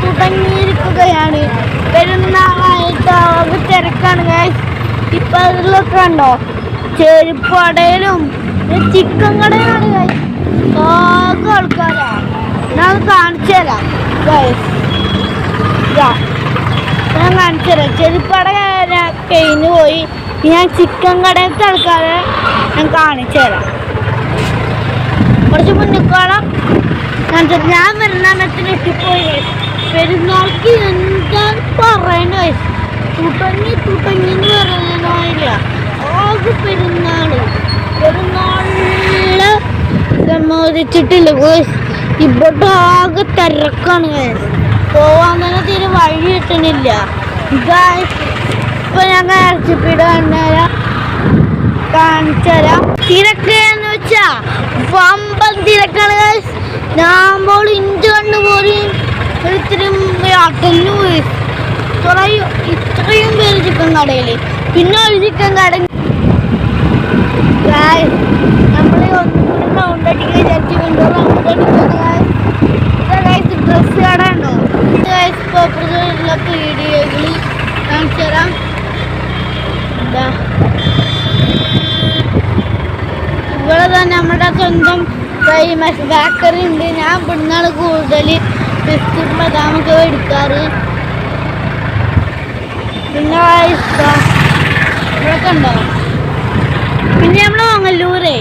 തുടങ്ങി തുടങ്ങിയിരിക്കുകയാണ്. പെരുന്നാളായിട്ട് അവർക്ക് തിരക്കാണ് ഗൈസ് ഇപ്പൊ അതിലൊക്കെ ഉണ്ടോ ചെരുപ്പ് ചിക്കൻ കടയിലാണ് ആൾക്കാരാ. ഞാൻ കാണിച്ചു തരാം ഞാൻ കാണിച്ചു തരാം. ചെരുപ്പ് കഴിഞ്ഞു പോയി. ഞാൻ ചിക്കൻ കടയിലത്തെ ആൾക്കാരെ ഞാൻ കാണിച്ചു തരാം. കുറച്ച് മുന്നിക്കോളം ഞാൻ വരുന്ന എത്തിപ്പോയി. പെരുന്നാൾക്ക് എന്താ പറയണ guys. തുടങ്ങി തുടങ്ങി എന്ന് പറയാനില്ല ആകെ പെരുന്നാൾ പെരുന്നാളിൽ സമ്മതിച്ചിട്ടില്ല. ഇവിടെ ആകെ തിരക്കാണ്. പോവാൻ തന്നെ തീരെ വഴി കിട്ടണില്ല ഇപ്പൊ ഞങ്ങൾ ഇറച്ചിപ്പിട കാണിച്ചുതരാം തിരക്ക് എന്ന് വെച്ചാ വമ്പൻ തിരക്കാണ്. ഞാൻ പോലും ഇഞ്ച് കണ്ടു പോലും ഇത്രയും അകന്നു ഇത്രയും ഇത്രയും പേര് ചിക്കൻ കടയിൽ പിന്നെ ഒരു ചിക്കൻ കട റൗണ്ട് അടിക്കാൻ വിചാരിച്ചു. വീണ്ടും കട ഉണ്ടോ ഗൈസ് പോപ്പുലറുള്ള പീഡിയകൾ കാണിച്ചു തരാം ഇവിടെ തന്നെ നമ്മുടെ സ്വന്തം ഫേമസ് ബേക്കറി ഉണ്ട്. ഞാൻ ഇവിടുന്നാണ് കൂടുതൽ ബിസ്ക്കറ്റ് ബദാമൊക്കെ എടുക്കാറ്. പിന്നെ ഇവിടൊക്കെ ഉണ്ടോ? പിന്നെ നമ്മൾ മംഗല്ലൂരേ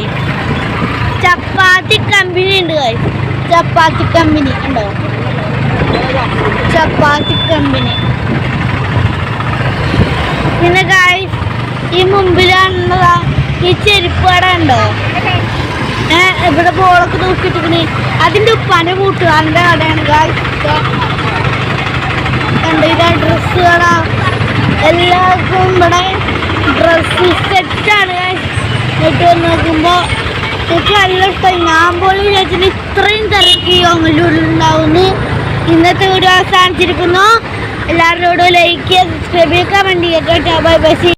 ചപ്പാത്തി കമ്പനി ഉണ്ട്. ചപ്പാത്തി കമ്പനി ഉണ്ടോ? ചപ്പാത്തി കമ്പനി. പിന്നെ ഗായ്സ് ഈ മുമ്പിലാണുള്ളതാ ഈ ചെരുപ്പ് കട ഉണ്ടോ? ഏ ഇവിടെ ബോളൊക്കെ അതിന്റെ ഉപ്പാന കൂട്ടുകാരന്റെ കടയാണ്. കണ്ട ഇതാ ഡ്രസ്സ് എല്ലാവർക്കും ഇവിടെ ഡ്രസ്സ് സെറ്റാണ് എന്നിട്ട് നോക്കുമ്പോൾ എനിക്ക് നല്ല ഞാൻ പോലും വിചാരിച്ചിട്ട് ഇത്രയും തിരക്ക് ഉണ്ടാവുന്നു ഇന്നത്തെ വീഡിയോ അവസാനിച്ചിരിക്കുന്നു. എല്ലാവരോടും ലൈക്ക് ചെയ്യുക സബ്സ്ക്രൈബ് ചെയ്യുക കമന്റ് ചെയ്യുക ബൈ ബൈ